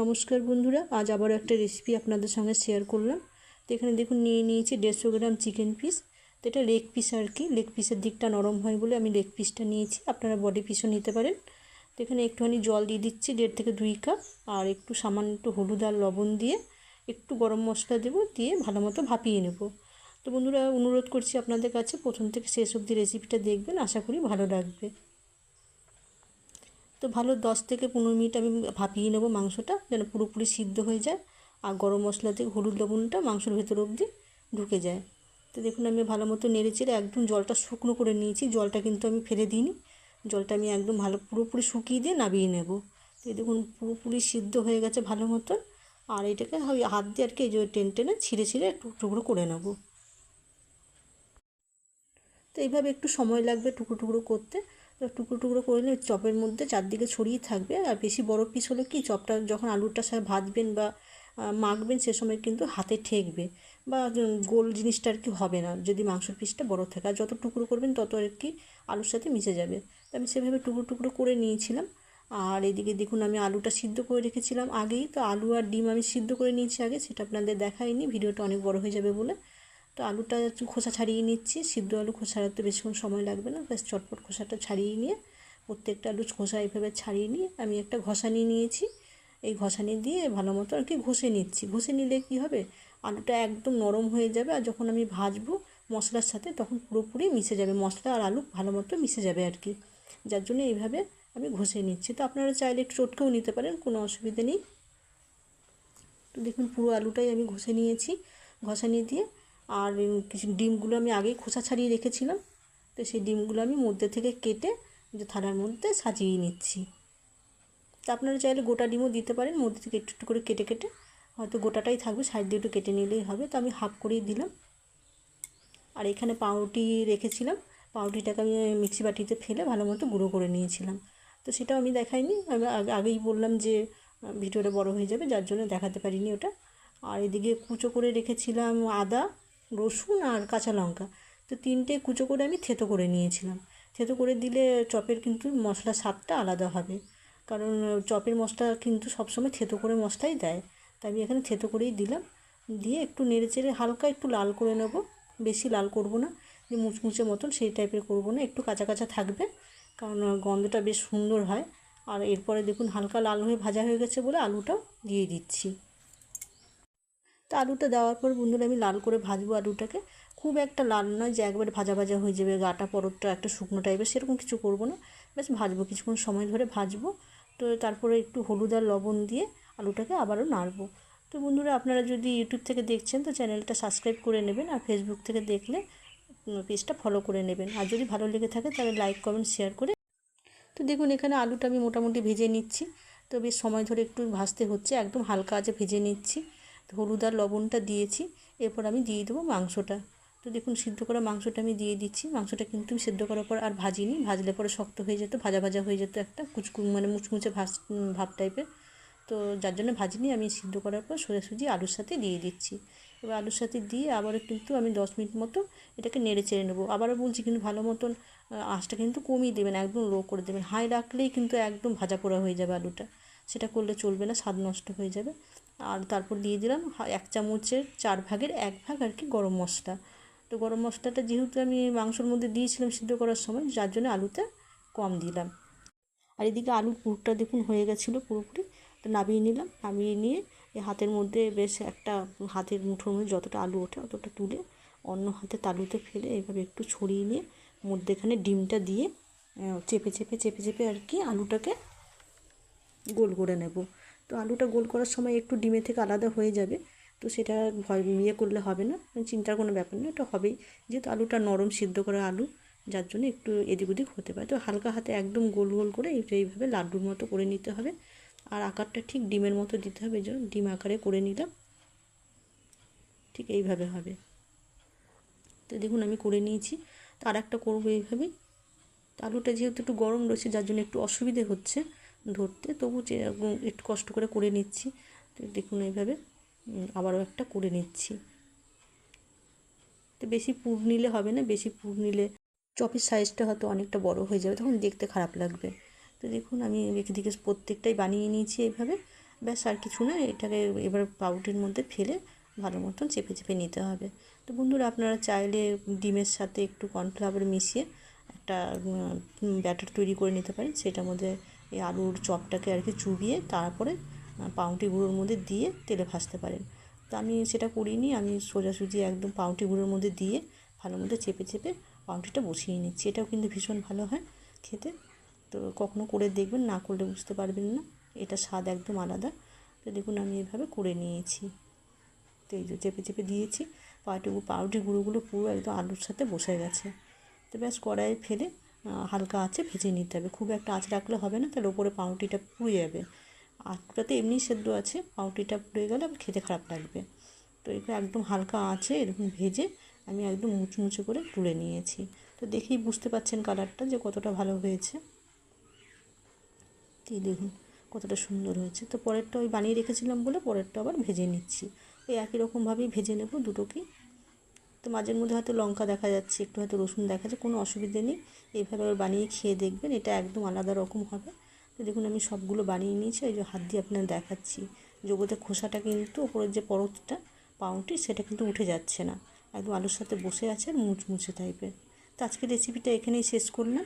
নমস্কার বন্ধুরা, আজ আবারও একটা রেসিপি আপনাদের সঙ্গে শেয়ার করলাম। তো এখানে দেখুন, নিয়ে নিয়েছি দেড়শো গ্রাম চিকেন পিস তো এটা লেগ পিস আর কি লেগ পিসের দিকটা নরম হয় বলে আমি লেগ পিসটা নিয়েছি। আপনারা বডি পিসও নিতে পারেন। তো এখানে একটুখানি জল দিয়ে দিচ্ছি, দেড় থেকে দুই কাপ আর একটু সামান্য একটু হলুদ আর লবণ দিয়ে একটু গরম মশলা দেবো, দিয়ে ভালো মতো ভাপিয়ে নেব। তো বন্ধুরা, অনুরোধ করছি আপনাদের কাছে, প্রথম থেকে শেষ অবধি রেসিপিটা দেখবেন, আশা করি ভালো লাগবে। তো ভালো, দশ থেকে পনেরো মিনিট আমি ভাপিয়ে নেব মাংসটা, যেন পুরোপুরি সিদ্ধ হয়ে যায় আর গরম মশলা দিয়ে হলুদ লবণটা মাংসের ভেতর অবধি ঢুকে যায়। তো দেখুন, আমি ভালো মতো নেড়ে চেড়ে একদম জলটা শুকনো করে নিয়েছি, জলটা কিন্তু আমি ফেলে দিইনি। জলটা আমি একদম ভালো পুরোপুরি শুকিয়ে দিয়ে নামিয়ে নেব। তো দেখুন, পুরোপুরি সিদ্ধ হয়ে গেছে ভালো মতন আর এটাকে ওই হাত দিয়ে আর কি যে টেন টেনে ছিঁড়ে ছিঁড়ে টুকরো করে নেব। তো এইভাবে একটু সময় লাগবে টুকরো টুকরো করতে। টুকরো টুকরো করলে চপের মধ্যে চারদিকে ছড়িয়ে থাকবে। আর বেশি বড় পিস হলে কি, চপটা যখন আলুটার সাথে ভাজবেন বা মাখবেন সে সময় কিন্তু হাতে ঠেকবে বা গোল জিনিসটা আর কি হবে না, যদি মাংসের পিসটা বড় থাকে। আর যত টুকরো করবেন তত আর কি আলুর সাথে মিশে যাবে। তো আমি সেভাবে টুকরো টুকরো করে নিয়েছিলাম। আর এদিকে দেখুন আমি আলুটা সিদ্ধ করে রেখেছিলাম আগেই। তো আলু আর ডিম আমি সিদ্ধ করে নিয়েছি আগে, সেটা আপনাদের দেখাইনি, ভিডিওটা অনেক বড় হয়ে যাবে বলে। তো আলুটা খোসা ছাড়িয়ে নিচ্ছি। সিদ্ধ আলু খোসা ছাড়াতে বেশিক্ষণ সময় লাগবে না। বেশ চটপট খোসাটা ছাড়িয়ে নিয়ে প্রত্যেকটা আলু খোসা এইভাবে ছাড়িয়ে নিয়ে আমি একটা ঘষানি নিয়েছি। এই ঘষানি দিয়ে ভালো মতো আর কি ঘষে নিচ্ছি। ঘষে নিলে কী হবে? আলুটা একদম নরম হয়ে যাবে আর যখন আমি ভাজবো মশলার সাথে তখন পুরোপুরি মিশে যাবে। মশলা আর আলু ভালো মতো মিশে যাবে আর কি। যার জন্য এইভাবে আমি ঘষে নিচ্ছি। তো আপনারা চাইলে একটু চটকেও নিতে পারেন, কোনো অসুবিধা নেই। তো দেখুন পুরো আলুটাই আমি ঘষে নিয়েছি। ঘষানি দিয়ে আর কিছু ডিমগুলো আমি আগেই খোসা ছাড়িয়ে রেখেছিলাম। তো সেই ডিমগুলো আমি মধ্যে থেকে কেটে যে থালার মধ্যে সাজিয়ে নিচ্ছি। তা আপনারা চাইলে গোটা ডিমও দিতে পারেন, মধ্যে থেকে একটু একটু করে কেটে কেটে। হয়তো গোটাটাই থাকবে, সাইড দিয়ে একটু কেটে নিলেই হবে। তো আমি হাফ করেই দিলাম। আর এখানে পাউরুটি রেখেছিলাম। পাউরুটিটাকে আমি মিক্সি বাটিতে ফেলে ভালো মতো গুঁড়ো করে নিয়েছিলাম। তো সেটাও আমি দেখাইনি। আমি আগেই বললাম যে, ভিডিওটা বড় হয়ে যাবে, যার জন্য দেখাতে পারিনি ওটা। আর এদিকে কুচো করে রেখেছিলাম আদা। রসুন আর কাঁচা লঙ্কা। তো তিনটে কুচো করে আমি থেতো করে নিয়েছিলাম। থেতো করে দিলে চপের কিন্তু মশলার স্বাদটা আলাদা হবে। কারণ চপের মশলা কিন্তু সবসময় থেতো করে মশলাই দেয়। তাই আমি এখানে থেতো করেই দিলাম। দিয়ে একটু নেড়ে চেড়ে হালকা একটু লাল করে নেব। বেশি লাল করব না। যে মুচমুচে মতন সেই টাইপের করব না। একটু কাঁচা কাঁচা থাকবে। কারণ গন্ধটা বেশ সুন্দর হয়। আর এরপরে দেখুন হালকা লাল হয়ে ভাজা হয়ে গেছে বলে আলুটাও দিয়ে দিচ্ছি। আলুটা দেওয়ার পর বন্ধুরা আমি লাল করে ভাজবো আলুটাকে। খুব একটা লাল নয় যে একবারে ভাজা ভাজা হয়ে যাবে, গাটা পরতটা একটা শুকনো টাইপের সেরকম কিছু করব না। বেশ ভাজবো, কিছুক্ষণ সময় ধরে ভাজবো। তো তারপরে একটু হলুদ আর লবণ দিয়ে আলুটাকে আবারও নাড়বো। তো বন্ধুরা আপনারা যদি ইউটিউব থেকে দেখছেন, তো চ্যানেলটা সাবস্ক্রাইব করে নেবেন আর ফেসবুক থেকে দেখলে পেজটা ফলো করে নেবেন। আর যদি ভালো লেগে থাকে, তাহলে লাইক কমেন্ট শেয়ার করে তো দেখুন, এখানে আলুটা আমি মোটামুটি ভেজে নিচ্ছি। তো বেশ সময় ধরে একটু ভাজতে হচ্ছে, একদম হালকা আছে ভেজে নিচ্ছি। হলুদ আর লবণটা দিয়েছি, এরপর আমি দিয়ে দেবো মাংসটা। তো দেখুন, সিদ্ধ করা মাংসটা আমি দিয়ে দিচ্ছি। মাংসটা কিন্তু সিদ্ধ করার পর আর ভাজিনি। ভাজলে পরে শক্ত হয়ে যেত, ভাজা ভাজা হয়ে যেত একটা কুচকু মানে মুচমুচে ভাজ ভাব টাইপের। তো যার জন্য ভাজিনি, আমি সিদ্ধ করার পর সোজাসুজি আলুর সাথে দিয়ে দিচ্ছি। এবার আলুর সাথে দিয়ে আবারও কিন্তু আমি দশ মিনিট মতো এটাকে নেড়ে চেড়ে নেব। আবারও বলছি কিন্তু ভালো মতন আঁচটা কিন্তু কমিয়ে দেবেন, একদম লো করে দেবেন। হাই রাখলেই কিন্তু একদম ভাজা পোড়া হয়ে যাবে আলুটা। সেটা করলে চলবে না, স্বাদ নষ্ট হয়ে যাবে। আর তারপর দিয়ে দিলাম এক চামচের চার ভাগের এক ভাগ আর কি গরম মশলা। তো গরম মশলাটা যেহেতু আমি মাংসর মধ্যে দিয়েছিলাম সিদ্ধ করার সময়, যার জন্য আলুতে কম দিলাম। আর এদিকে আলুর পুরটা দেখুন হয়ে গেছিল পুরোপুরি। তো নামিয়ে নিলাম, নামিয়ে নিয়ে হাতের মধ্যে বেশ একটা হাতের মুঠোর মধ্যে যতটা আলু ওঠে অতটা তুলে অন্য হাতে তালুতে ফেলে এভাবে একটু ছড়িয়ে নিয়ে মধ্যেখানে ডিমটা দিয়ে চেপে চেপে চেপে চেপে আর কি আলুটাকে গোল করে নেব। তো আলুটা গোল করার সময় একটু ডিমের থেকে আলাদা হয়ে যাবে, তো সেটা ভয় ইয়ে করলে হবে না চিন্তার কোনো ব্যাপার নেই এটা হবেই। যেহেতু আলুটা নরম সিদ্ধ করা আলু, যার জন্য একটু এদিক ওদিক হতে পারে। তো হালকা হাতে একদম গোল গোল করে এইভাবে লাড্ডুর মতো করে নিতে হবে। আর আকারটা ঠিক ডিমের মতো দিতে হবে যে ডিম আকারে করে নিলাম। ঠিক এইভাবে হবে। তো দেখুন, আমি করে নিয়েছি। তো আর একটা করব এইভাবেই। আলুটা যেহেতু একটু গরম রয়েছে, যার জন্য একটু অসুবিধে হচ্ছে। ধরতে, তবু যে একটু কষ্ট করে করে নিচ্ছি। তো দেখুন এইভাবে আবারও একটা করে নিচ্ছি। তো বেশি পুর নিলে হবে না, বেশি পুর নিলে চপের সাইজটা হয়তো অনেকটা বড় হয়ে যাবে, তখন দেখতে খারাপ লাগবে। তো দেখুন, আমি একদিকে প্রত্যেকটাই বানিয়ে নিয়েছি এইভাবে। ব্যাস, আর কিছু না, এটাকে এবার পাউরুটির মধ্যে ফেলে ভালো মতন চেপে চেপে নিতে হবে। তো বন্ধুরা, আপনারা চাইলে ডিমের সাথে একটু কর্নফ্লাওয়ার মিশিয়ে একটা ব্যাটার তৈরি করে নিতে পারেন, সেটার মধ্যে এই আলুর চপটাকে আর কি চুবিয়ে তারপরে পাউটি গুঁড়োর মধ্যে দিয়ে তেলে ভাজতে পারেন। তো আমি সেটা করিনি, আমি সোজাসুজি একদম পাউটি গুঁড়োর মধ্যে দিয়ে ভালো মতো চেপে চেপে পাউটিটা বসিয়ে নিচ্ছি। এটাও কিন্তু ভীষণ ভালো হয় খেতে। তো কখনো করে দেখবেন, না করলে বুঝতে পারবেন না। এটা স্বাদ একদম আলাদা। তো দেখুন আমি এভাবে করে নিয়েছি। তো এই যে চেপে চেপে দিয়েছি, পাউরুটি পাউটি গুঁড়োগুলো পুরো একদম আলুর সাথে বসে গেছে। তো ব্যাস কড়াইয়ে ফেলে হালকা আঁচে ভেজে নিতে হবে। খুব একটা আঁচ রাখলে হবে না, তাহলে ওপরে পাউরুটিটা পুড়ে যাবে। আলুটা তো এমনি সেদ্ধ আছে, পাউরুটিটা পুড়ে গেলে আবার খেতে খারাপ লাগবে। তো এগুলো একদম হালকা আঁচে এরকম ভেজে আমি একদম মুচমুচে করে তুলে নিয়েছি। তো দেখেই বুঝতে পাচ্ছেন কালারটা যে কতটা ভালো হয়েছে। এই দেখুন, কতটা সুন্দর হয়েছে। তো পরেরটা ওই বানিয়ে রেখেছিলাম বলে পরেরটা আবার ভেজে নিচ্ছি। এই একই রকমভাবেই ভেজে নেব দুটোকেই। তো মাঝের মধ্যে হয়তো লঙ্কা দেখা যাচ্ছে, একটু হয়তো রসুন দেখা যাচ্ছে, কোনো অসুবিধে নেই। এইভাবে আবার বানিয়ে খেয়ে দেখবেন, এটা একদম আলাদা রকম হবে। তো দেখুন, আমি সবগুলো বানিয়ে নিয়েছি, ওই যে হাত দিয়ে আপনার দেখাচ্ছি। জগতে খোসাটা কিন্তু, ওপরের যে পরতটা পাউটি সেটা কিন্তু উঠে যাচ্ছে না। একদম আলুর সাথে বসে আছে আর মুচমুচে টাইপের তো আজকের রেসিপিটা এখানেই শেষ করলাম।